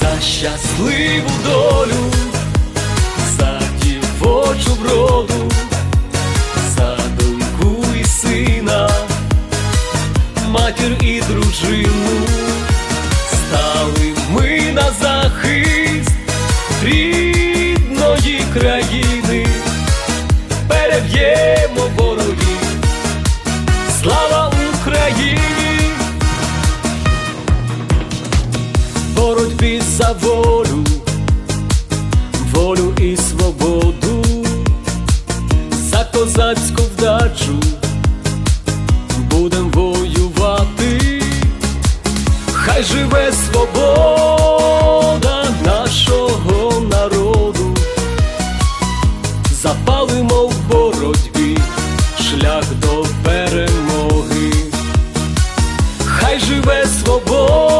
за щасливу долю, за дівочу вроду, за доньку і сина, матір і дружину, стали ми на захист рідної країни, переб'ємо ворогів. боротьбі за волю, волю і свободу, за козацьку вдачу будем воювати, хай живе свобода нашого народу, запалимо в боротьбі шлях до перемоги, хай живе свобода.